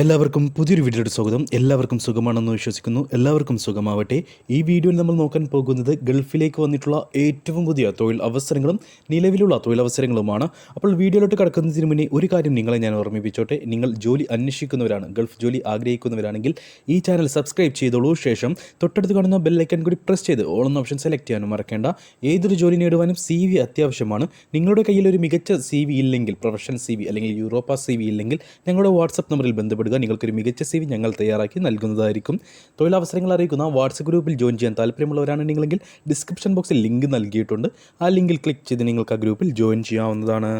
എല്ലാവർക്കും പുതിയൊരു വീഡിയോയുടെ സ്വാഗതം. എല്ലാവർക്കും സുഖമാണെന്ന് വിശ്വസിക്കുന്നു. എല്ലാവർക്കും സുഖമാവട്ടെ. ഈ വീഡിയോയിൽ നമ്മൾ നോക്കാൻ പോകുന്നത് ഗൾഫിലേക്ക് വന്നിട്ടുള്ള ഏറ്റവും പുതിയ തൊഴിൽ അവസരങ്ങളും നിലവിലുള്ള തൊഴിലവസരങ്ങളുമാണ് അപ്പോൾ വീഡിയോയിലോട്ട് കടക്കുന്നതിന് മുന്നേ ഒരു കാര്യം നിങ്ങളെ ഞാൻ ഓർമ്മിപ്പിച്ചോട്ടെ. നിങ്ങൾ ജോലി അന്വേഷിക്കുന്നവരാണ് ഗൾഫ് ജോലി ആഗ്രഹിക്കുന്നവരാണെങ്കിൽ ഈ ചാനൽ സബ്സ്ക്രൈബ് ചെയ്തോളൂ ശേഷം തൊട്ടടുത്ത് കാണുന്ന ബെല്ലൈക്കൺ കൂടി പ്രസ് ചെയ്ത് ഓൾ എന്ന ഓപ്ഷൻ സെലക്ട് ചെയ്യാനും മറക്കേണ്ട. ഏതൊരു ജോലി നേടുവാനും സി വി അത്യാവശ്യമാണ്. നിങ്ങളുടെ കയ്യിൽ ഒരു മികച്ച സി വി ഇല്ലെങ്കിൽ പ്രൊഫഷണൽ സി വി അല്ലെങ്കിൽ യൂറോപ്പ സി വി ഇല്ലെങ്കിൽ ഞങ്ങളുടെ വാട്സപ്പ് നമ്പറിൽ ബന്ധപ്പെടുക നിങ്ങൾക്കൊരു മികച്ച സി വി ഞങ്ങൾ തയ്യാറാക്കി നൽകുന്നതായിരിക്കും. തൊഴിലവസരങ്ങൾ അറിയിക്കുന്ന വാട്സപ്പ് ഗ്രൂപ്പിൽ ജോയിൻ ചെയ്യാൻ താല്പര്യമുള്ളവരാണ് നിങ്ങളെങ്കിൽ ഡിസ്ക്രിപ്ഷൻ ബോക്സിൽ ലിങ്ക് നൽകിയിട്ടുണ്ട്. ആ ലിങ്കിൽ ക്ലിക്ക് ചെയ്ത് നിങ്ങൾക്ക് ആ ഗ്രൂപ്പിൽ ജോയിൻ ചെയ്യാവുന്നതാണ്.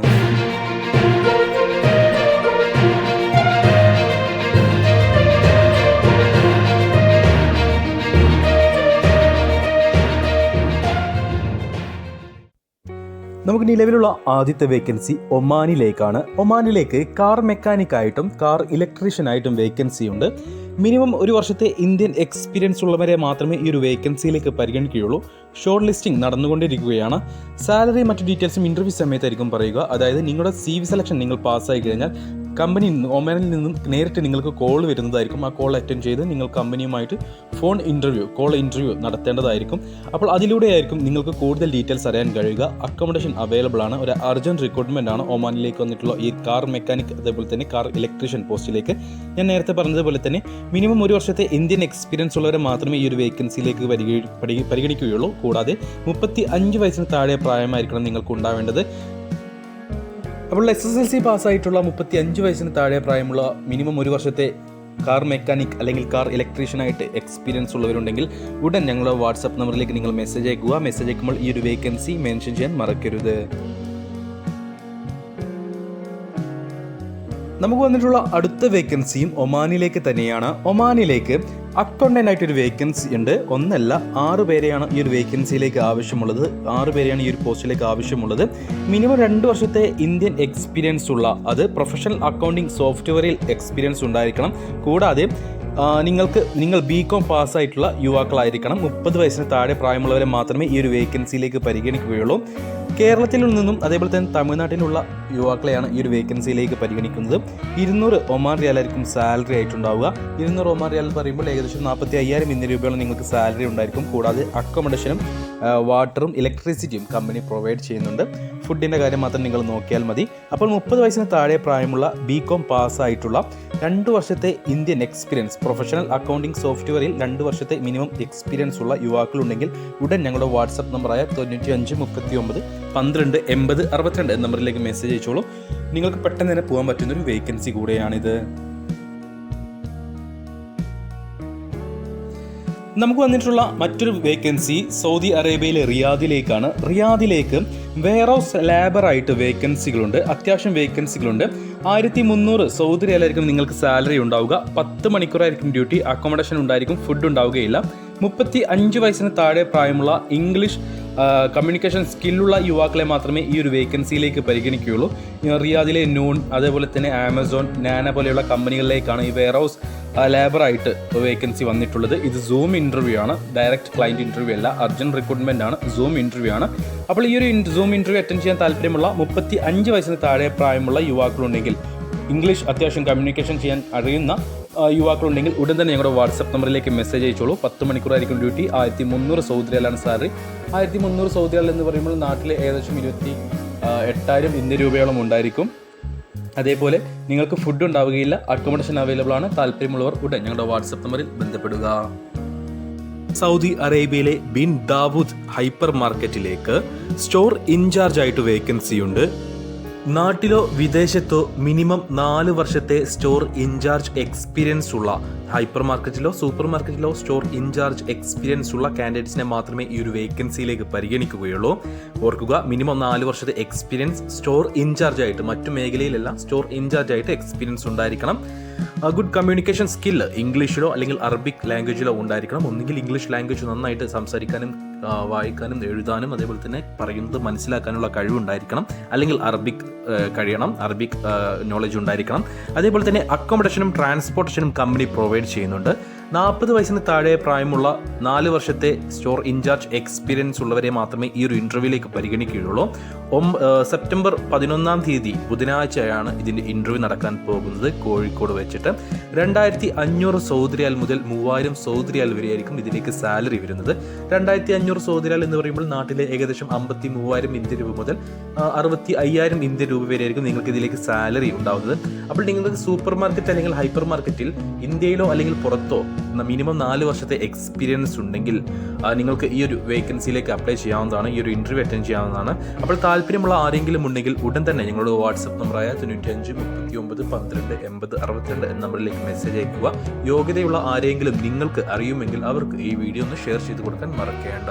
നിലവിലുള്ള ആദ്യത്തെ വേക്കൻസി ഒമാനിലേക്കാണ്. ഒമാനിലേക്ക് കാർ മെക്കാനിക് ആയിട്ടും കാർ ഇലക്ട്രീഷ്യൻ ആയിട്ടും വേക്കൻസി ഉണ്ട്. മിനിമം ഒരു വർഷത്തെ ഇന്ത്യൻ എക്സ്പീരിയൻസ് ഉള്ളവരെ മാത്രമേ ഈ ഒരു വേക്കൻസിയിലേക്ക് പരിഗണിക്കുകയുള്ളൂ. ഷോർട്ട് ലിസ്റ്റിംഗ് നടന്നുകൊണ്ടിരിക്കുകയാണ്. സാലറി മറ്റു ഡീറ്റെയിൽസും ഇന്റർവ്യൂ സമയത്തായിരിക്കും പറയുക. അതായത് നിങ്ങളുടെ സി വി സെലക്ഷൻ നിങ്ങൾ പാസ്സായി കഴിഞ്ഞാൽ കമ്പനി ഒമാനിൽ നിന്നും നേരിട്ട് നിങ്ങൾക്ക് കോൾ വരുന്നതായിരിക്കും. ആ കോൾ അറ്റൻഡ് ചെയ്ത് നിങ്ങൾ കമ്പനിയുമായിട്ട് ഫോൺ ഇന്റർവ്യൂ കോൾ ഇന്റർവ്യൂ നടത്തേണ്ടതായിരിക്കും. അപ്പോൾ അതിലൂടെയായിരിക്കും നിങ്ങൾക്ക് കൂടുതൽ ഡീറ്റെയിൽസ് അറിയാൻ കഴിയുക. അക്കോമഡേഷൻ അവൈലബിൾ ആണ്. ഒരു അർജന്റ് റിക്രൂട്ട്മെന്റ് ആണ് ഒമാനിലേക്ക് വന്നിട്ടുള്ള ഈ കാർ മെക്കാനിക് അതേപോലെ തന്നെ കാർ ഇലക്ട്രീഷ്യൻ പോസ്റ്റിലേക്ക് ഞാൻ നേരത്തെ പറഞ്ഞതുപോലെ തന്നെ മിനിമം ഒരു വർഷത്തെ ഇന്ത്യൻ എക്സ്പീരിയൻസ് ഉള്ളവരെ മാത്രമേ ഈ ഒരു വേക്കൻസിയിലേക്ക് പരിഗണി- പരിഗണിക്കുകയുള്ളൂ. കൂടാതെ മുപ്പത്തി അഞ്ച് വയസ്സിന് താഴെ പ്രായമായിരിക്കണം നിങ്ങൾക്ക് ഉണ്ടാവേണ്ടത്. അപ്പോൾ എസ് എസ് എൽ സി പാസ്സായിട്ടുള്ള മുപ്പത്തി അഞ്ച് വയസ്സിന് താഴെ പ്രായമുള്ള മിനിമം ഒരു വർഷത്തെ കാർ മെക്കാനിക് അല്ലെങ്കിൽ കാർ ഇലക്ട്രീഷ്യനായിട്ട് എക്സ്പീരിയൻസ് ഉള്ളവരുണ്ടെങ്കിൽ ഉടൻ ഞങ്ങളുടെ വാട്സപ്പ് നമ്പറിലേക്ക് നിങ്ങൾ മെസ്സേജ് അയക്കുക. മെസ്സേജ് അയക്കുമ്പോൾ ഈ ഒരു വേക്കൻസി മെൻഷൻ ചെയ്യാൻ മറക്കരുത്. നമുക്ക് വന്നിട്ടുള്ള അടുത്ത വേക്കൻസിയും ഒമാനിലേക്ക് തന്നെയാണ്. ഒമാനിലേക്ക് അക്കൗണ്ടന്റ് ആയിട്ട് ഒരു വേക്കൻസി ഉണ്ട്. ഒന്നല്ല ആറ് പേരെയാണ് ഈ ഒരു വേക്കൻസിയിലേക്ക് ആവശ്യമുള്ളത്. ആറ് പേരെയാണ് ഈ ഒരു പോസ്റ്റിലേക്ക് ആവശ്യമുള്ളത്. മിനിമം രണ്ട് വർഷത്തെ ഇന്ത്യൻ എക്സ്പീരിയൻസ് ഉള്ള അത് പ്രൊഫഷണൽ അക്കൗണ്ടിംഗ് സോഫ്റ്റ്വെയറിൽ എക്സ്പീരിയൻസ് ഉണ്ടായിരിക്കണം. കൂടാതെ നിങ്ങൾക്ക് നിങ്ങൾ ബി കോം പാസ്സായിട്ടുള്ള യുവാക്കളായിരിക്കണം. മുപ്പത് വയസ്സിന് താഴെ പ്രായമുള്ളവരെ മാത്രമേ ഈ ഒരു വേക്കൻസിയിലേക്ക് പരിഗണിക്കുകയുള്ളൂ. കേരളത്തിൽ നിന്നും അതേപോലെ തന്നെ തമിഴ്നാട്ടിലുള്ള യുവാക്കളെയാണ് ഈ ഒരു വേക്കൻസിയിലേക്ക് പരിഗണിക്കുന്നത്. ഇരുന്നൂറ് ഒമാൻ റിയാലായിരിക്കും സാലറി ആയിട്ടുണ്ടാവുക. ഇരുന്നൂറ് ഒമാൻ റിയാൽ പറയുമ്പോൾ ഏകദേശം നാൽപ്പത്തി അയ്യായിരം ഇന്ത്യൻ രൂപയോളം നിങ്ങൾക്ക് സാലറി ഉണ്ടായിരിക്കും. കൂടാതെ അക്കോമഡേഷനും വാട്ടറും ഇലക്ട്രിസിറ്റിയും കമ്പനി പ്രൊവൈഡ് ചെയ്യുന്നുണ്ട്. ഫുഡിന്റെ കാര്യം മാത്രം നിങ്ങൾ നോക്കിയാൽ മതി. അപ്പോൾ മുപ്പത് വയസ്സിന് താഴെ പ്രായമുള്ള ബി കോം പാസ്സായിട്ടുള്ള രണ്ട് വർഷത്തെ ഇന്ത്യൻ എക്സ്പീരിയൻസ് പ്രൊഫഷണൽ അക്കൗണ്ടിംഗ് സോഫ്റ്റ്വെയറിൽ രണ്ട് വർഷത്തെ മിനിമം എക്സ്പീരിയൻസ് ഉള്ള യുവാക്കളുണ്ടെങ്കിൽ ഉടൻ ഞങ്ങളുടെ വാട്സപ്പ് നമ്പറായ തൊണ്ണൂറ്റി അഞ്ച് മുപ്പത്തി ഒമ്പത് പന്ത്രണ്ട് എൺപത് അറുപത്തിരണ്ട് എന്ന നമ്പറിലേക്ക് മെസ്സേജ് അയച്ചോളൂ. നിങ്ങൾക്ക് പെട്ടെന്ന് തന്നെ പോകാൻ പറ്റുന്ന ഒരു വേക്കൻസി കൂടെയാണിത്. നമുക്ക് വന്നിട്ടുള്ള മറ്റൊരു വേക്കൻസി സൗദി അറേബ്യയിലെ റിയാദിലേക്കാണ്. റിയാദിലേക്ക് വെയർ ഹൗസ് ലേബറായിട്ട് വേക്കൻസികളുണ്ട് അത്യാവശ്യം വേക്കൻസികളുണ്ട് ആയിരത്തി മുന്നൂറ് സൗദി റിയാലായിരിക്കും നിങ്ങൾക്ക് സാലറി ഉണ്ടാവുക. പത്ത് മണിക്കൂറായിരിക്കും ഡ്യൂട്ടി അക്കോമഡേഷൻ ഉണ്ടായിരിക്കും. ഫുഡ് ഉണ്ടാവുകയില്ല. മുപ്പത്തി അഞ്ച് വയസ്സിന് താഴെ പ്രായമുള്ള ഇംഗ്ലീഷ് കമ്മ്യൂണിക്കേഷൻ സ്കില്ലുള്ള യുവാക്കളെ മാത്രമേ ഈ ഒരു വേക്കൻസിയിലേക്ക് പരിഗണിക്കുകയുള്ളൂ. റിയാദിലെ നൂൺ അതേപോലെ തന്നെ ആമസോൺ നാന പോലെയുള്ള കമ്പനികളിലേക്കാണ് ഈ വെയർ ഹൗസ് ലേബറായിട്ട് വേക്കൻസി വന്നിട്ടുള്ളത്. ഇത് സൂം ഇന്റർവ്യൂ ആണ്. ഡയറക്റ്റ് ക്ലയന്റ് ഇന്റർവ്യൂ അല്ല. അർജന്റ് റിക്രൂട്ട്മെന്റ് ആണ്. സൂം ഇന്റർവ്യൂ ആണ്. അപ്പോൾ ഈ ഒരു സൂം ഇന്റർവ്യൂ അറ്റൻഡ് ചെയ്യാൻ താല്പര്യമുള്ള മുപ്പത്തി അഞ്ച് വയസ്സിന് താഴെ പ്രായമുള്ള യുവാക്കളുണ്ടെങ്കിൽ ഇംഗ്ലീഷ് അത്യാവശ്യം കമ്മ്യൂണിക്കേഷൻ ചെയ്യാൻ അറിയുന്ന യുവാക്കളുണ്ടെങ്കിൽ ഉടൻ തന്നെ ഞങ്ങളുടെ വാട്സപ്പ് നമ്പറിലേക്ക് മെസ്സേജ് അയച്ചോളൂ. പത്ത് മണിക്കൂറായിരിക്കും ഡ്യൂട്ടി. ആയിരത്തി മുന്നൂറ് സൗദി റിയാലാണ് സാലറി. ആയിരത്തി മുന്നൂറ് സൗദി റിയാൽ എന്ന് പറയുമ്പോൾ നാട്ടിലെ ഏകദേശം ഇരുപത്തി എട്ടായിരം ഇന്ത്യൻ രൂപയോളം ഉണ്ടായിരിക്കും. അതേപോലെ നിങ്ങൾക്ക് ഫുഡ് ഉണ്ടാവുകയില്ല. അക്കോമഡേഷൻ അവൈലബിൾ ആണ്. താല്പര്യമുള്ളവർ ഉടൻ ഞങ്ങളുടെ വാട്സപ്പ് നമ്പറിൽ ബന്ധപ്പെടുക. സൗദി അറേബ്യയിലെ ബിൻ ദാവൂദ് ഹൈപ്പർ മാർക്കറ്റിലേക്ക് സ്റ്റോർ ഇൻചാർജ് ആയിട്ട് വേക്കൻസി ഉണ്ട്. നാട്ടിലോ വിദേശത്തോ മിനിമം നാല് വർഷത്തെ സ്റ്റോർ ഇൻചാർജ് എക്സ്പീരിയൻസ് ഉള്ള ഹൈപ്പർ മാർക്കറ്റിലോ സൂപ്പർ മാർക്കറ്റിലോ സ്റ്റോർ ഇൻചാർജ് എക്സ്പീരിയൻസ് ഉള്ള കാൻഡിഡേറ്റ്സിനെ മാത്രമേ ഈ ഒരു വേക്കൻസിയിലേക്ക് പരിഗണിക്കുകയുള്ളൂ. ഓർക്കുക മിനിമം നാല് വർഷത്തെ എക്സ്പീരിയൻസ് സ്റ്റോർ ഇൻചാർജ് ആയിട്ട് മറ്റു മേഖലയിലല്ല സ്റ്റോർ ഇൻചാർജ് ആയിട്ട് എക്സ്പീരിയൻസ് ഉണ്ടായിരിക്കണം. ഗുഡ് കമ്മ്യൂണിക്കേഷൻ സ്കില്ല് ഇംഗ്ലീഷിലോ അല്ലെങ്കിൽ അറബിക് ലാംഗ്വേജിലോ ഉണ്ടായിരിക്കണം. ഒന്നുകിൽ ഇംഗ്ലീഷ് ലാംഗ്വേജ് നന്നായിട്ട് സംസാരിക്കാനും വായിക്കാനും എഴുതാനും അതേപോലെ തന്നെ പറയുന്നത് മനസ്സിലാക്കാനുള്ള കഴിവുണ്ടായിരിക്കണം. അല്ലെങ്കിൽ അറബിക് കഴിയണം. അറബിക് നോളജ് ഉണ്ടായിരിക്കണം. അതേപോലെ തന്നെ അക്കോമഡേഷനും ട്രാൻസ്പോർട്ടേഷനും കമ്പനി പ്രൊവൈഡ് ചെയ്യുന്നുണ്ട്. നാൽപ്പത് വയസ്സിന് താഴെ പ്രായമുള്ള നാല് വർഷത്തെ സ്റ്റോർ ഇൻചാർജ് എക്സ്പീരിയൻസ് ഉള്ളവരെ മാത്രമേ ഈ ഒരു ഇന്റർവ്യൂവിലേക്ക് പരിഗണിക്കുകയുള്ളൂ. സെപ്റ്റംബർ പതിനൊന്നാം തീയതി ബുധനാഴ്ചയാണ് ഇതിന്റെ ഇന്റർവ്യൂ നടക്കാൻ പോകുന്നത് കോഴിക്കോട് വെച്ചിട്ട്. രണ്ടായിരത്തി അഞ്ഞൂറ് സൗദി റിയാൽ മുതൽ മൂവായിരം സൗദി റിയാൽ വരെയായിരിക്കും ഇതിലേക്ക് സാലറി വരുന്നത്. രണ്ടായിരത്തി അഞ്ഞൂറ് സൗദി റിയാൽ എന്ന് പറയുമ്പോൾ നാട്ടിലെ ഏകദേശം അമ്പത്തി മൂവായിരം ഇന്ത്യൻ രൂപ മുതൽ അറുപത്തി അയ്യായിരം ഇന്ത്യൻ രൂപ വരെയായിരിക്കും നിങ്ങൾക്ക് ഇതിലേക്ക് സാലറി ഉണ്ടാവുന്നത്. അപ്പോൾ നിങ്ങൾക്ക് സൂപ്പർ മാർക്കറ്റ് അല്ലെങ്കിൽ ഹൈപ്പർ മാർക്കറ്റിൽ ഇന്ത്യയിലോ അല്ലെങ്കിൽ പുറത്തോ മിനിമം നാല് വർഷത്തെ എക്സ്പീരിയൻസ് ഉണ്ടെങ്കിൽ നിങ്ങൾക്ക് ഈ ഒരു വേക്കൻസിയിലേക്ക് അപ്ലൈ ചെയ്യാവുന്നതാണ് ഈ ഒരു ഇന്റർവ്യൂ അറ്റൻഡ് ചെയ്യാവുന്നതാണ്. അപ്പോൾ താല്പര്യമുള്ള ആരെങ്കിലും ഉണ്ടെങ്കിൽ ഉടൻ തന്നെ ഞങ്ങളുടെ വാട്സപ്പ് നമ്പറായ തൊണ്ണൂറ്റി അഞ്ച് മുപ്പത്തി ഒമ്പത് പന്ത്രണ്ട് എൺപത് അറുപത്തിരണ്ട് എന്ന നമ്പറിലേക്ക് മെസ്സേജ് അയക്കുക. യോഗ്യതയുള്ള ആരെങ്കിലും നിങ്ങൾക്ക് അറിയുമെങ്കിൽ അവർക്ക് ഈ വീഡിയോ ഒന്ന് ഷെയർ ചെയ്ത് കൊടുക്കാൻ മറക്കേണ്ട.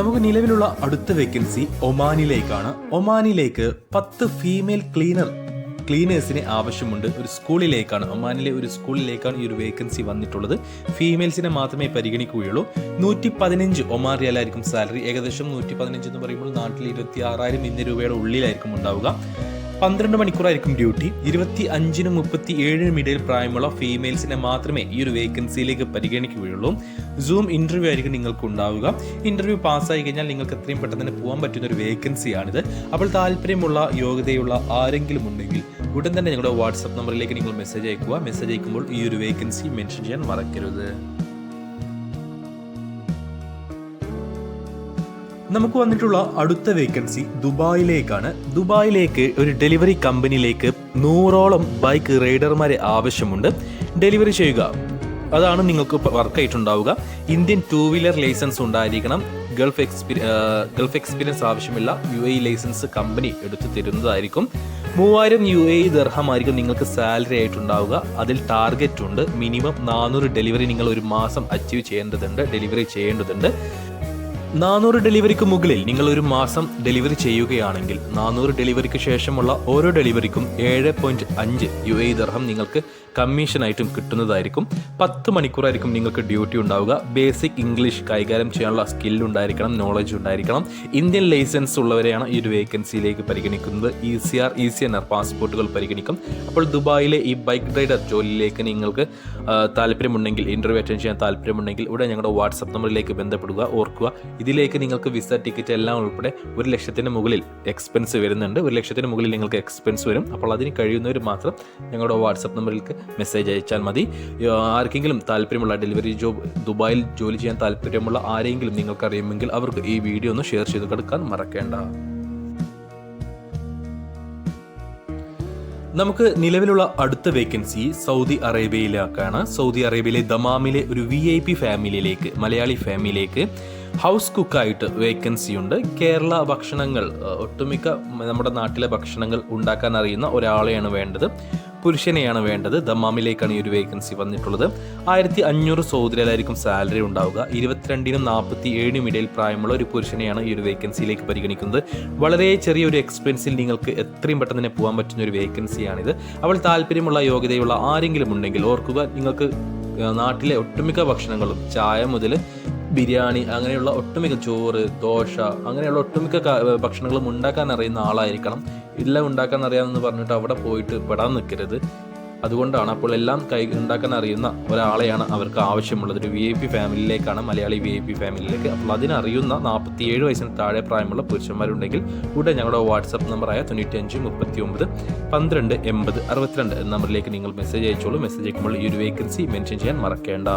നമുക്ക് നിലവിലുള്ള അടുത്ത വേക്കൻസി ഒമാനിലേക്കാണ്. ഒമാനിലേക്ക് പത്ത് ഫീമെയിൽ ക്ലീനർ ക്ലീനേഴ്സിന് ആവശ്യമുണ്ട് ഒരു സ്കൂളിലേക്കാണ് ഒമാനിലെ ഒരു സ്കൂളിലേക്കാണ് ഈ ഒരു വേക്കൻസി വന്നിട്ടുള്ളത്. ഫീമെയിൽസിനെ മാത്രമേ പരിഗണിക്കുകയുള്ളൂ. നൂറ്റി പതിനഞ്ച് ഒമാൻ റിയാലായിരിക്കും സാലറി ഏകദേശം നൂറ്റി പതിനഞ്ച് എന്ന് പറയുമ്പോൾ നാട്ടിൽ ഇരുപത്തി ആറായിരം ഇന്ത്യൻ രൂപയുടെ ഉള്ളിലായിരിക്കും ഉണ്ടാവുക. പന്ത്രണ്ട് മണിക്കൂറായിരിക്കും ഡ്യൂട്ടി ഇരുപത്തി അഞ്ചിനും മുപ്പത്തി ഏഴിനും ഇടയിൽ പ്രായമുള്ള ഫീമെയിൽസിനെ മാത്രമേ ഈ ഒരു വേക്കൻസിയിലേക്ക് പരിഗണിക്കുകയുള്ളൂ. സൂം ഇന്റർവ്യൂ ആയിരിക്കും നിങ്ങൾക്ക് ഉണ്ടാവുക. ഇന്റർവ്യൂ പാസ്സായി കഴിഞ്ഞാൽ നിങ്ങൾക്ക് എത്രയും പെട്ടെന്ന് തന്നെ പോകാൻ പറ്റുന്ന ഒരു വേക്കൻസിയാണിത് അപ്പോൾ താല്പര്യമുള്ള യോഗ്യതയുള്ള ആരെങ്കിലും ഉണ്ടെങ്കിൽ ഉടൻ തന്നെ ഞങ്ങളുടെ വാട്സപ്പ് നമ്പറിലേക്ക് നിങ്ങൾ മെസ്സേജ് അയക്കുക. മെസ്സേജ് അയക്കുമ്പോൾ ഈ ഒരു വേക്കൻസി മെൻഷൻ ചെയ്യാൻ മറക്കരുത്. നമുക്ക് വന്നിട്ടുള്ള അടുത്ത വേക്കൻസി ദുബായിലേക്കാണ്. ദുബായിലേക്ക് ഒരു ഡെലിവറി കമ്പനിയിലേക്ക് നൂറോളം ബൈക്ക് റൈഡർമാരെ ആവശ്യമുണ്ട്. ഡെലിവറി ചെയ്യുക. അതാണ് നിങ്ങൾക്ക് വർക്കായിട്ടുണ്ടാവുക ഇന്ത്യൻ ടൂ വീലർ ലൈസൻസ് ഉണ്ടായിരിക്കണം. ഗൾഫ് എക്സ്പീരി ഗൾഫ് എക്സ്പീരിയൻസ് ആവശ്യമില്ല യു എ ലൈസൻസ് കമ്പനി എടുത്തു തരുന്നതായിരിക്കും. മൂവായിരം യു എ ദർഹമായിരിക്കും നിങ്ങൾക്ക് സാലറി ആയിട്ടുണ്ടാവുക. അതിൽ ടാർഗറ്റ് ഉണ്ട്. മിനിമം നാനൂറ് ഡെലിവറി നിങ്ങൾ ഒരു മാസം അച്ചീവ് ചെയ്യേണ്ടതുണ്ട് ഡെലിവറി ചെയ്യേണ്ടതുണ്ട്. നാനൂറ് ഡെലിവറിക്ക് മുകളിൽ നിങ്ങൾ ഒരു മാസം ഡെലിവറി ചെയ്യുകയാണെങ്കിൽ നാനൂറ് ഡെലിവറിക്ക് ശേഷമുള്ള ഓരോ ഡെലിവറിക്കും ഏഴ് പോയിന്റ് അഞ്ച് യു എ ദർഹം നിങ്ങൾക്ക് കമ്മീഷനായിട്ടും കിട്ടുന്നതായിരിക്കും. പത്ത് മണിക്കൂറായിരിക്കും നിങ്ങൾക്ക് ഡ്യൂട്ടി ഉണ്ടാവുക. ബേസിക് ഇംഗ്ലീഷ് കൈകാര്യം ചെയ്യാനുള്ള സ്കിൽ ഉണ്ടായിരിക്കണം നോളജ് ഉണ്ടായിരിക്കണം. ഇന്ത്യൻ ലൈസൻസ് ഉള്ളവരെയാണ് ഈ ഒരു വേക്കൻസിയിലേക്ക് പരിഗണിക്കുന്നത്. E C R E C N R പാസ്പോർട്ടുകൾ പരിഗണിക്കും. അപ്പോൾ ദുബായിലെ ഈ ബൈക്ക് റൈഡർ ജോലിയിലേക്ക് നിങ്ങൾക്ക് താല്പര്യമുണ്ടെങ്കിൽ ഇന്റർവ്യൂ അറ്റൻഡ് ചെയ്യാൻ താല്പര്യമുണ്ടെങ്കിൽ ഇവിടെ ഞങ്ങളുടെ വാട്സപ്പ് നമ്പറിലേക്ക് ബന്ധപ്പെടുക ഓർക്കുക. ഇതിലേക്ക് നിങ്ങൾക്ക് വിസ ടിക്കറ്റ് എല്ലാം ഉൾപ്പെടെ ഒരു ലക്ഷത്തിന് മുകളിൽ എക്സ്പെൻസ് വരുന്നുണ്ട്. ഒരു ലക്ഷത്തിന് മുകളിൽ നിങ്ങൾക്ക് എക്സ്പെൻസ് വരും. അപ്പോൾ അതിന് കഴിയുന്നവർ മാത്രം ഞങ്ങളുടെ വാട്സപ്പ് നമ്പറിലേക്ക് മെസ്സേജ് അയച്ചാൽ മതി. ആർക്കെങ്കിലും താല്പര്യമുള്ള ഡെലിവറി ജോബ് ദുബായിൽ ജോലി ചെയ്യാൻ താല്പര്യമുള്ള ആരെങ്കിലും നിങ്ങൾക്കറിയുമെങ്കിൽ അവർക്ക് ഈ വീഡിയോ ഒന്ന് ഷെയർ ചെയ്ത് കൊടുക്കാൻ മറക്കേണ്ട. നമുക്ക് നിലവിലുള്ള അടുത്ത വേക്കൻസി സൗദി അറേബ്യയിലേക്കാണ്. സൗദി അറേബ്യയിലെ ദമാമിലെ ഒരു വി ഐ പി ഫാമിലിയിലേക്ക് മലയാളി ഫാമിലിയിലേക്ക് ഹൗസ് കുക്കായിട്ട് വേക്കൻസി ഉണ്ട്. കേരള ഭക്ഷണങ്ങൾ ഒട്ടുമിക്ക നമ്മുടെ നാട്ടിലെ ഭക്ഷണങ്ങൾ ഉണ്ടാക്കാൻ അറിയുന്ന ഒരാളെയാണ് വേണ്ടത്. പുരുഷനെയാണ് വേണ്ടത്. ദമ്മാമിലേക്കാണ് ഈ ഒരു വേക്കൻസി വന്നിട്ടുള്ളത്. ആയിരത്തി അഞ്ഞൂറ് സൗദിയിലായിരിക്കും സാലറി ഉണ്ടാവുക. ഇരുപത്തിരണ്ടിനും നാൽപ്പത്തി ഏഴിനും ഇടയിൽ പ്രായമുള്ള ഒരു പുരുഷനെയാണ് ഈ ഒരു വേക്കൻസിയിലേക്ക് പരിഗണിക്കുന്നത്. വളരെ ചെറിയ ഒരു എക്സ്പെൻസിൽ നിങ്ങൾക്ക് എത്രയും പെട്ടെന്ന് തന്നെ പോകാൻ പറ്റുന്ന ഒരു വേക്കൻസിയാണിത് അവൾ താല്പര്യമുള്ള യോഗ്യതയുള്ള ആരെങ്കിലും ഉണ്ടെങ്കിൽ ഓർക്കുക നിങ്ങൾക്ക് നാട്ടിലെ ഒട്ടുമിക്ക ഭക്ഷണങ്ങളും ചായ മുതൽ ബിരിയാണി അങ്ങനെയുള്ള ഒട്ടുമിക്ക ചോറ് ദോശ അങ്ങനെയുള്ള ഒട്ടുമിക്ക ഭക്ഷണങ്ങളും ഉണ്ടാക്കാൻ അറിയുന്ന ആളായിരിക്കണം. എല്ലാം ഉണ്ടാക്കാൻ അറിയാമെന്ന് പറഞ്ഞിട്ട് അവിടെ പോയിട്ട് പെടാൻ നിൽക്കരുത്. അതുകൊണ്ടാണ് അപ്പോൾ എല്ലാം കൈ ഉണ്ടാക്കാൻ അറിയുന്ന ഒരാളെയാണ് അവർക്ക് ആവശ്യമുള്ളത്. ഒരു വി ഐ പി ഫാമിലിയിലേക്കാണ് മലയാളി വി ഐ പി ഫാമിലിയിലേക്ക്. അപ്പോൾ അതിനറിയുന്ന നാൽപ്പത്തിയേഴ് വയസ്സിന് താഴെ പ്രായമുള്ള പുരുഷന്മാരുണ്ടെങ്കിൽ ഉടൻ ഞങ്ങളുടെ വാട്സപ്പ് നമ്പറായ തൊണ്ണൂറ്റി അഞ്ച് മുപ്പത്തി ഒമ്പത് പന്ത്രണ്ട് എൺപത് അറുപത്തിരണ്ട് നമ്പറിലേക്ക് നിങ്ങൾ മെസ്സേജ് അയച്ചോളൂ. മെസ്സേജ് അയക്കുമ്പോൾ ഈ ഒരു വേക്കൻസി മെൻഷൻ ചെയ്യാൻ മറക്കേണ്ട.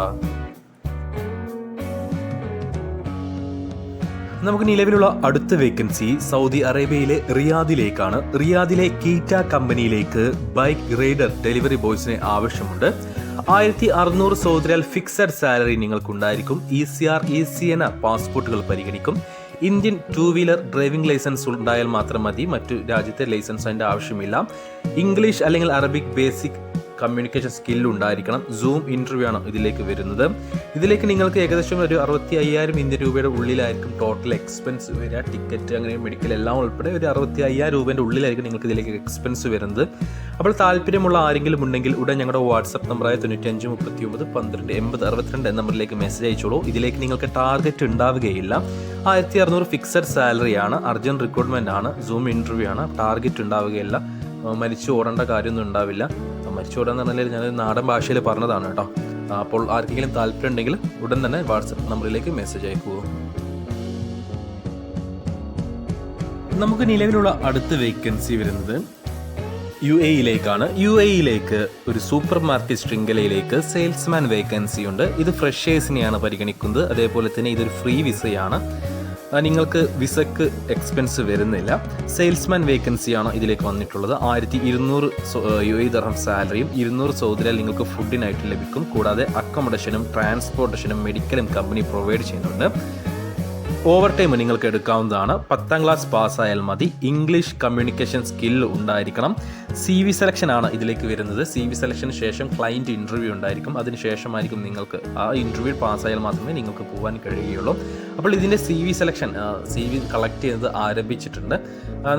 നമുക്ക് നിലവിലുള്ള അടുത്ത വേക്കൻസി സൗദി അറേബ്യയിലെ റിയാദിലേക്കാണ്. റിയാദിലെ കീറ്റ കമ്പനിയിലേക്ക് ബൈക്ക് റൈഡർ ഡെലിവറി ബോയ്സിന് ആവശ്യമുണ്ട്. ആയിരത്തി അറുന്നൂറ് സൗദിയാൽ fixed salary നിങ്ങൾക്കുണ്ടായിരിക്കും. E C R E C N പാസ്പോർട്ടുകൾ പരിഗണിക്കും. Indian two wheeler driving license ഉണ്ടായാൽ മാത്രം മതി. മറ്റു രാജ്യത്തെ ലൈസൻസ് അതിന്റെ ആവശ്യമില്ല. ഇംഗ്ലീഷ് അല്ലെങ്കിൽ അറബിക് ബേസിക് കമ്മ്യൂണിക്കേഷൻ സ്കിൽ ഉണ്ടായിരിക്കണം. സൂം ഇന്റർവ്യൂ ആണ് ഇതിലേക്ക് വരുന്നത്. ഇതിലേക്ക് നിങ്ങൾക്ക് ഏകദേശം ഒരു അറുപത്തി അയ്യായിരം ഇന്ത്യൻ രൂപയുടെ ഉള്ളിലായിരിക്കും ടോട്ടൽ എക്സ്പെൻസ് വരിക. ടിക്കറ്റ് അങ്ങനെ മെഡിക്കൽ എല്ലാം ഉൾപ്പെടെ ഒരു അറുപത്തി അയ്യായിരം രൂപേന്റെ ഉള്ളിലായിരിക്കും നിങ്ങൾക്ക് ഇതിലേക്ക് എക്സ്പെൻസ് വരുന്നത്. അപ്പോൾ താല്പര്യമുള്ള ആരെങ്കിലും ഉണ്ടെങ്കിൽ ഉടൻ ഞങ്ങളുടെ വാട്സപ്പ് നമ്പറായ തൊണ്ണൂറ്റി അഞ്ച് മുപ്പത്തി ഒമ്പത് പന്ത്രണ്ട് എൺപത് അറുപത്തിരണ്ട് എന്ന നമ്പറിലേക്ക് മെസ്സേജ് അയച്ചോളൂ. ഇതിലേക്ക് നിങ്ങൾക്ക് ടാർഗറ്റ് ഉണ്ടാവുകയില്ല. ആയിരത്തി അറുന്നൂറ് ഫിക്സഡ് സാലറി ആണ്. അർജന്റ് റിക്രൂട്ട്മെന്റ് ആണ്. സൂം ഇന്റർവ്യൂ ആണ്. ടാർഗറ്റ് ഉണ്ടാവുകയില്ല. മരിച്ചു ഓടേണ്ട കാര്യമൊന്നും ഉണ്ടാവില്ല. മെച്ചൂർഡ് എന്ന് പറഞ്ഞാൽ ഞാൻ നാടൻ ഭാഷയിൽ പറഞ്ഞതാണ് കേട്ടോ. അപ്പോൾ ആർക്കെങ്കിലും താല്പര്യം ഉണ്ടെങ്കിൽ ഉടൻ തന്നെ വാട്സപ്പ് നമ്പറിലേക്ക് മെസ്സേജ് അയക്കുക നമുക്ക് നിലവിലുള്ള അടുത്ത വേക്കൻസി വരുന്നത് യു യിലേക്കാണ്. യു എയിലേക്ക് ഒരു സൂപ്പർ മാർക്കറ്റ് ശൃംഖലയിലേക്ക് സെയിൽസ്മാൻ വേക്കൻസി ഉണ്ട്. ഇത് ഫ്രഷേഴ്സിനെയാണ് പരിഗണിക്കുന്നത്. അതേപോലെ തന്നെ ഇതൊരു ഫ്രീ വിസയാണ് നിങ്ങൾക്ക് വിസക്ക് എക്സ്പെൻസ് വരുന്നില്ല. സെയിൽസ്മാൻ വേക്കൻസിയാണ് ഇതിലേക്ക് വന്നിട്ടുള്ളത്? ആയിരത്തി ഇരുന്നൂറ് യു എ ദർഹം സാലറിയും ഇരുന്നൂറ് സൗദിയിൽ നിങ്ങൾക്ക് ഫുഡിനായിട്ട് ലഭിക്കും. കൂടാതെ അക്കോമഡേഷനും ട്രാൻസ്പോർട്ടേഷനും മെഡിക്കലും കമ്പനി പ്രൊവൈഡ് ചെയ്യുന്നുണ്ട്. ഓവർ ടൈം നിങ്ങൾക്ക് എടുക്കാവുന്നതാണ്. പത്താം ക്ലാസ് പാസ്സായാൽ മതി. ഇംഗ്ലീഷ് കമ്മ്യൂണിക്കേഷൻ സ്കിൽ ഉണ്ടായിരിക്കണം. സി വി സെലക്ഷൻ ആണ് ഇതിലേക്ക് വരുന്നത്. സി വി സെലക്ഷന് ശേഷം ക്ലയന്റ് ഇന്റർവ്യൂ ഉണ്ടായിരിക്കും. അതിനുശേഷമായിരിക്കും നിങ്ങൾക്ക് ആ ഇന്റർവ്യൂ പാസ്സായാൽ മാത്രമേ നിങ്ങൾക്ക് പോകാൻ കഴിയുകയുള്ളൂ. അപ്പോൾ ഇതിന്റെ C V selection C V collect ചെയ്യുന്നത് ആരംഭിച്ചിട്ടുണ്ട്.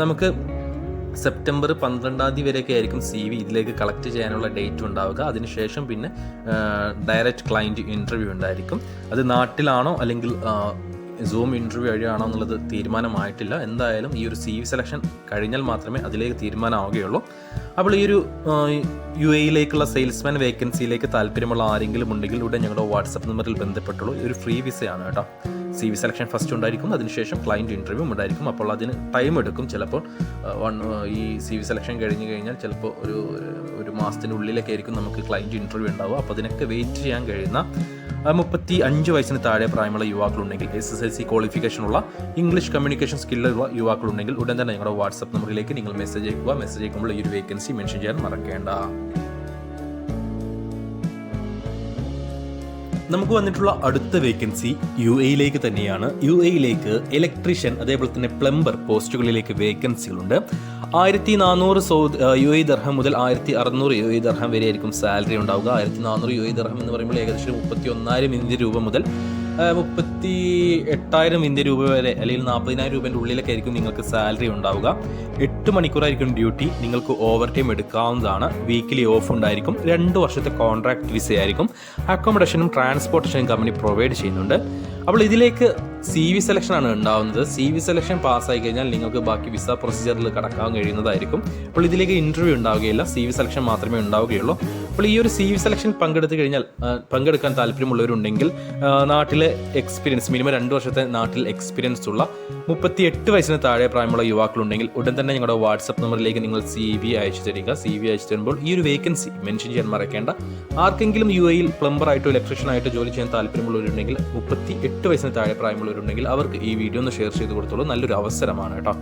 നമുക്ക് സെപ്റ്റംബർ പന്ത്രണ്ടാം തീയതി വരെയൊക്കെ ആയിരിക്കും സി വി ഇതിലേക്ക് കളക്ട് ചെയ്യാനുള്ള ഡേറ്റ് ഉണ്ടാവുക. അതിനുശേഷം പിന്നെ ഡയറക്റ്റ് ക്ലയന്റ് ഇന്റർവ്യൂ ഉണ്ടായിരിക്കും. അത് നാട്ടിലാണോ അല്ലെങ്കിൽ സൂം ഇന്റർവ്യൂ വഴിയാണോ എന്നുള്ളത് തീരുമാനമായിട്ടില്ല. എന്തായാലും ഈ ഒരു സി വി സെലക്ഷൻ കഴിഞ്ഞാൽ മാത്രമേ അതിലേക്ക് തീരുമാനമാവുകയുള്ളൂ. അപ്പോൾ ഈ ഒരു യു എയിലേക്കുള്ള സെയിൽസ്മാൻ വേക്കൻസിയിലേക്ക് താല്പര്യമുള്ള ആരെങ്കിലും ഉണ്ടെങ്കിൽ ഉടൻ ഞങ്ങളുടെ വാട്സപ്പ് നമ്പറിൽ ബന്ധപ്പെട്ടുള്ളൂ ഒരു ഫ്രീ വിസയാണ് കേട്ടോ. സി വി സെലക്ഷൻ ഫസ്റ്റ് ഉണ്ടായിരിക്കും അതിനുശേഷം ക്ലയന്റ് ഇന്റർവ്യൂ ഉണ്ടായിരിക്കും. അപ്പോൾ അതിന് ടൈം എടുക്കും ചിലപ്പോൾ വൺ ഈ സി വി സെലക്ഷൻ കഴിഞ്ഞ് കഴിഞ്ഞാൽ ചിലപ്പോൾ ഒരു ഒരു മാസത്തിനുള്ളിലൊക്കെ ആയിരിക്കും നമുക്ക് ക്ലയന്റ് ഇന്റർവ്യൂ ഉണ്ടാവുക. അപ്പോൾ അതിനൊക്കെ വെയിറ്റ് ചെയ്യാൻ കഴിയുന്ന മുപ്പത്തി അഞ്ച് വയസ്സിന് താഴെ പ്രായമുള്ള യുവാക്കളുണ്ടെങ്കിൽ എസ് എസ് എൽ സി ക്വാളിഫിക്കേഷനുള്ള ഇംഗ്ലീഷ് കമ്മ്യൂണിക്കേഷൻ സ്കില്ലുള്ള യുവാക്കളുണ്ടെങ്കിൽ ഉടൻ തന്നെ ഞങ്ങളുടെ വാട്സപ്പ് നമ്പറിലേക്ക് നിങ്ങൾ മെസ്സേജ് അയക്കുക. മെസ്സേജ് അയക്കുമ്പോൾ ഈ ഒരു വേക്കൻസി മെൻഷൻ ചെയ്യാൻ മറക്കേണ്ട. നമുക്ക് വന്നിട്ടുള്ള അടുത്ത വേക്കൻസി യു എയിലേക്ക് തന്നെയാണ്. യു എയിലേക്ക് ഇലക്ട്രീഷ്യൻ അതേപോലെ തന്നെ പ്ലംബർ പോസ്റ്റുകളിലേക്ക് വേക്കൻസികളുണ്ട് ആയിരത്തി നാനൂറ് സൗ യു എ ദർഹം മുതൽ ആയിരത്തി അറുന്നൂറ് യു എ ദർഹം വരെ ആയിരിക്കും സാലറി ഉണ്ടാവുക. ആയിരത്തി നാനൂറ് യു എ ദർഹം എന്ന് പറയുമ്പോൾ ഏകദേശം മുപ്പത്തി ഒന്നായിരം ഇന്ത്യൻ രൂപ മുതൽ മുപ്പത്തി എട്ടായിരം ഇന്ത്യ രൂപ വരെ അല്ലെങ്കിൽ നാൽപ്പതിനായിരം രൂപേന്റെ ഉള്ളിലൊക്കെ ആയിരിക്കും നിങ്ങൾക്ക് സാലറി ഉണ്ടാവുക. എട്ട് മണിക്കൂറായിരിക്കും ഡ്യൂട്ടി നിങ്ങൾക്ക് ഓവർ ടൈം എടുക്കാവുന്നതാണ്. വീക്കിലി ഓഫ് ഉണ്ടായിരിക്കും. രണ്ട് വർഷത്തെ കോൺട്രാക്ട് വിസ ആയിരിക്കും. അക്കോമഡേഷനും ട്രാൻസ്പോർട്ടേഷനും കമ്പനി പ്രൊവൈഡ് ചെയ്യുന്നുണ്ട്. അപ്പോൾ ഇതിലേക്ക് സി വി സെലക്ഷൻ ആണ് ഉണ്ടാവുന്നത്. സി വി സെലക്ഷൻ പാസ്സായി കഴിഞ്ഞാൽ നിങ്ങൾക്ക് ബാക്കി വിസ പ്രൊസീജിയറിൽ കടക്കാൻ കഴിയുന്നതായിരിക്കും. അപ്പോൾ ഇതിലേക്ക് ഇന്റർവ്യൂ ഉണ്ടാവുകയില്ല. സി വി സെലക്ഷൻ മാത്രമേ ഉണ്ടാവുകയുള്ളൂ. അപ്പോൾ ഈ ഒരു സി വി സെലക്ഷൻ പങ്കെടുത്തു കഴിഞ്ഞാൽ പങ്കെടുക്കാൻ താല്പര്യമുള്ളവരുണ്ടെങ്കിൽ നാട്ടിലെ എക്സ്പീരിയൻസ് മിനിമം രണ്ട് വർഷത്തെ നാട്ടിൽ എക്സ്പീരിയൻസ് ഉള്ള മുപ്പത്തി എട്ട് വയസ്സിന് താഴെ പ്രായമുള്ള യുവാക്കളുണ്ടെങ്കിൽ ഉടൻ തന്നെ ഞങ്ങളുടെ വാട്സപ്പ് നമ്പറിലേക്ക് നിങ്ങൾ സി വി അയച്ചു തരിക. സി വി അയച്ചു തരുമ്പോൾ ഈ ഒരു വേക്കൻസി മെൻഷൻ ചെയ്യാൻ മറക്കേണ്ട. ആർക്കെങ്കിലും യു എയിൽ പ്ലംബറായിട്ടോ ഇലക്ട്രീഷ്യനായിട്ടോ ജോലി ചെയ്യാൻ താല്പര്യമുള്ളവരുണ്ടെങ്കിൽ മുപ്പത്തി എട്ട് വയസ്സിന് താഴെ പ്രായമുള്ളവരുണ്ടെങ്കിൽ അവർക്ക് ഈ വീഡിയോ ഒന്ന് ഷെയർ ചെയ്ത് കൊടുത്തോളൂ. നല്ലൊരു അവസരമാണ് കേട്ടോ.